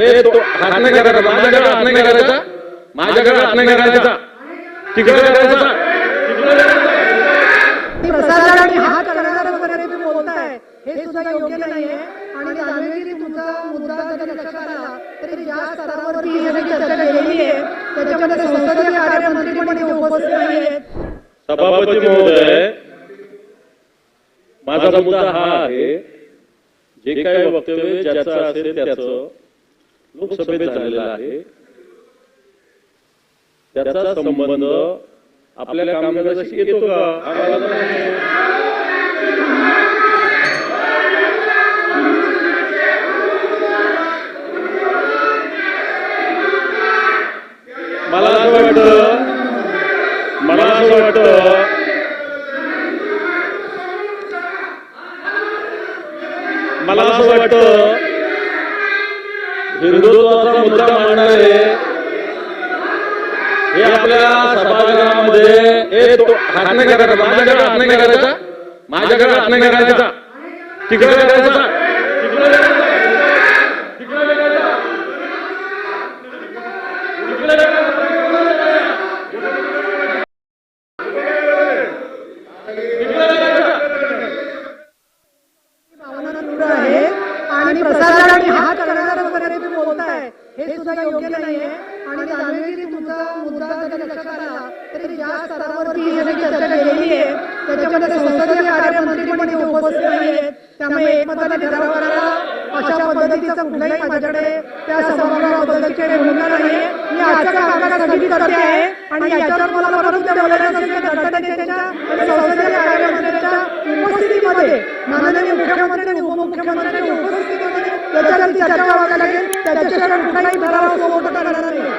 हे तो हात नाही करायचा माझ्याकडे हात नाही करायचा. माझ्याकडे हात नाही करायचा. तिकडे करायचा. प्रसारण आणि हात करणार वगैरे तुम्ही बोलताय. हे सुद्धा योग्य नाहीये. आणि जाणवेली तुमचा मुद्दा जरी लक्षात आला तरी ज्या स्तरावरती ही सगळी चर्चा केलेली आहे त्याच्यामध्ये संसदीय कार्यमंत्री पण इथे उपस्थित नाहीयेत. सभापती महोदय माझा मुद्दा हा आहे जे काही वक्तव्य ज्याचं असेल त्याचं लोकसभेत झालेलं आहे. त्याचा संबंध आपल्या कामकाजाशी येतो का. मला असं वाटतं मला असं वाटतं मला असं वाटतं हिंदुत्वाचा मुद्दा मांडणारे हे आपल्या सभागृहामध्ये हे हात नाही करायचा माझ्याकडे हात नाही करायचा? माझ्याकडे हात नाही करायचा तिकडे करायचा आणि प्रसादाने हा करणार वगैरे हे सुद्धा योग्य नाहीये. आणि तुमचा मुद्दा जरी लक्षात आला तरी ज्या स्तरावरती चर्चा केलेली आहे त्याच्यामध्ये संसदीय कार्यमंत्री पण उपस्थित नाहीयेत. त्यामुळे एकमताने ठराव करायला अशा पद्धतीचा कुठलाही माझ्याकडे त्या सभागृहाबद्दलची भूमिका मी आजच्या कामकाज स्थगित करते आहे आणि याच्यावर मला परत संसदीय कार्यमंत्र्यांच्या उपस्थितीमध्ये माननीय मुख्यमंत्री आणि उपमुख्यमंत्र्यांच्या उपस्थितीमध्ये चर्चा व्हायला लागेल. त्याच्याशिवाय कुठलाही ठराव समोर करणार नाही.